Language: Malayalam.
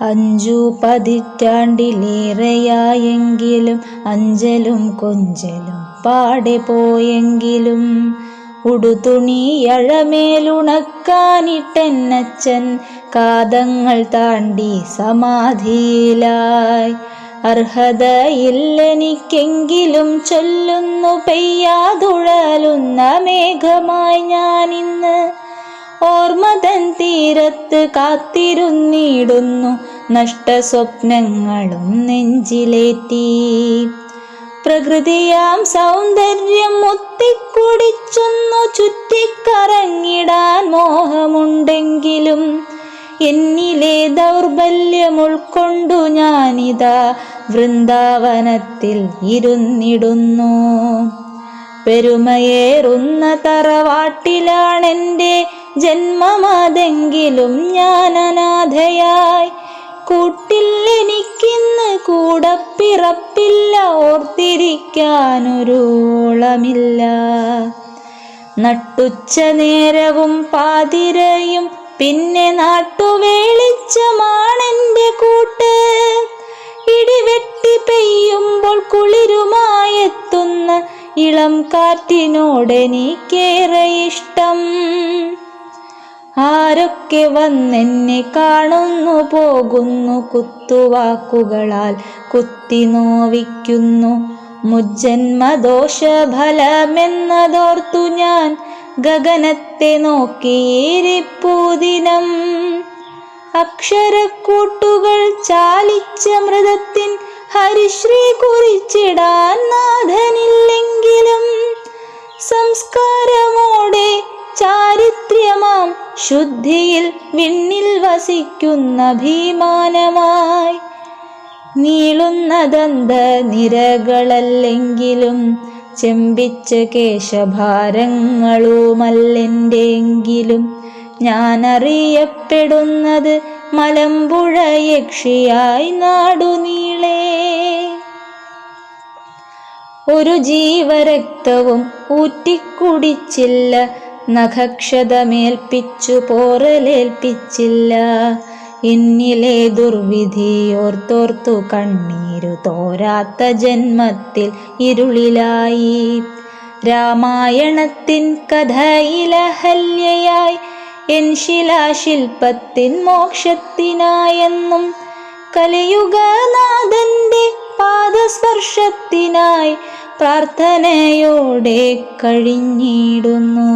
അഞ്ചു പതിറ്റാണ്ടിലേറെയായെങ്കിലും അഞ്ചലും കൊഞ്ചലും പാടെ പോയെങ്കിലും ഉടുതുണിയഴമേലുണക്കാനിട്ടെന്നച്ചൻ കാതങ്ങൾ താണ്ടി സമാധിയിലായി. അർഹതയില്ലെനിക്കെങ്കിലും ചൊല്ലുന്നു പെയ്യാതുഴലുന്ന മേഘമായി ഞാനിന്ന് ഓർമ്മതൻ തീരത്ത് കാത്തിരുന്നിടുന്നു. നഷ്ടസ്വപ്നങ്ങളും നെഞ്ചിലേറ്റി. പ്രകൃതിയാം സൗന്ദര്യം മുത്തിക്കുടിച്ചൊന്നു ചുറ്റിക്കറങ്ങിടാൻ മോഹമുണ്ടെങ്കിലും എന്നിലെ ദൗർബല്യം ഉൾക്കൊണ്ടു ഞാനിതാ വൃന്ദാവനത്തിൽ ഇരുന്നിടുന്നു. പെരുമയേറുന്ന തറവാട്ടിലാണെന്റെ ജന്മമതെങ്കിലും ഞാൻ അനാഥയായി. കൂട്ടിൽ എനിക്കിന്ന് കൂടപ്പിറപ്പില്ല പിറപ്പില്ല ഓളമില്ല നട്ടുച്ച നേരവും പാതിരയും പിന്നെ നാട്ടുവേളിച്ചമാണെന്റെ കൂട്ട്. ഇടിവെട്ടി പെയ്യുമ്പോൾ കുളിരുമായെത്തുന്ന ഇളം കാറ്റിനോടെനിക്കേറെ ഇഷ്ടം. ആരൊക്കെ വന്നെന്നെ കാണുന്നു പോകുന്നു കുത്തുവാക്കുകളാൽ കുത്തി നോവിക്കുന്നു. മുജ്ജന്മദോഷഫലമെന്നതോർത്തു ഞാൻ ഗഗനത്തെ നോക്കിയിരിപ്പൂദിനം അക്ഷരക്കൂട്ടുകൾ ചാലിച്ച മൃതത്തിൻ ഹരിശ്രീ കുറിച്ചിടാൻ നാഥനില്ലെങ്കിലും ശുദ്ധിയിൽ വിണ്ണിൽ വസിക്കുന്ന ഭീമാനമായി നീളുന്ന ദന്ത നിരകളല്ലെങ്കിലും ചെമ്പിച്ച കേശഭാരങ്ങളുമല്ലെങ്കിലും ഞാൻ അറിയപ്പെടുന്നത് മലമ്പുഴ യക്ഷിയായി നാടുനീളേ. ഒരു ജീവരക്തവും ഊറ്റിക്കുടിച്ചില്ല നഖക്ഷതമേൽപ്പിച്ചു പോറലേൽപ്പിച്ചില്ല. എന്നിലെ ദുർവിധിയോർത്തോർത്തു കണ്ണീരു തോരാത്ത ജന്മത്തിൽ ഇരുളിലായി. രാമായണത്തിൻ കഥയിലഹല്യയായി എൻ ശിലാശില്പത്തിൻ മോക്ഷത്തിനായെന്നും കലിയുഗനാഥന്റെ പാദസ്പർശത്തിനായി പ്രാർത്ഥനയോടെ കഴിഞ്ഞിടുന്നു.